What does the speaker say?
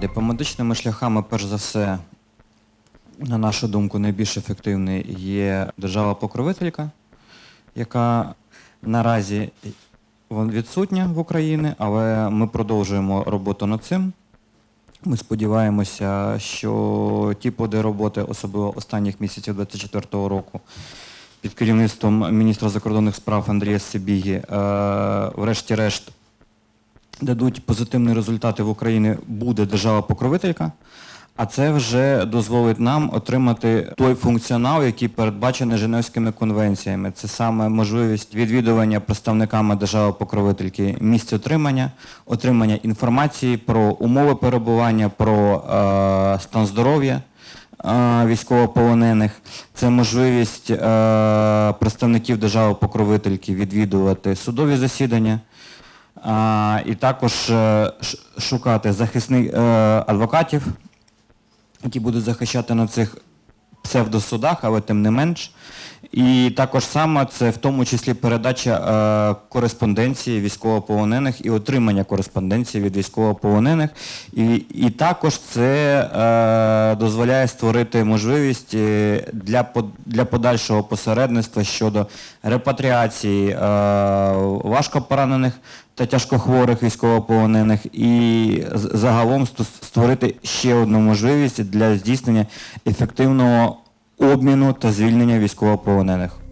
Дипломатичними шляхами, перш за все, на нашу думку, найбільш ефективний є держава-покровителька, яка наразі відсутня в Україні, але ми продовжуємо роботу над цим. Ми сподіваємося, що ті плоди роботи, особливо останніх місяців 2024 року, під керівництвом міністра закордонних справ Андрія Сибігі, е, врешті-решт, дадуть позитивні результати в Україні, буде держава-покровителька, а це вже дозволить нам отримати той функціонал, який передбачений Женевськими конвенціями. Це саме можливість відвідування представниками держави-покровительки місць отримання, отримання інформації про умови перебування, про е, стан здоров'я е, військовополонених. Це можливість е, представників держави-покровительки відвідувати судові засідання. І також е, шукати захисних е, адвокатів, які будуть захищати на цих псевдосудах, але тим не менш. І також саме це в тому числі передача е, кореспонденції військовополонених і отримання кореспонденції від військовополонених. І, і також це е, дозволяє створити можливість для, для подальшого посередництва щодо репатріації е, важкопоранених та тяжкохворих військовополонених і загалом створити ще одну можливість для здійснення ефективного обміну та звільнення військовополонених.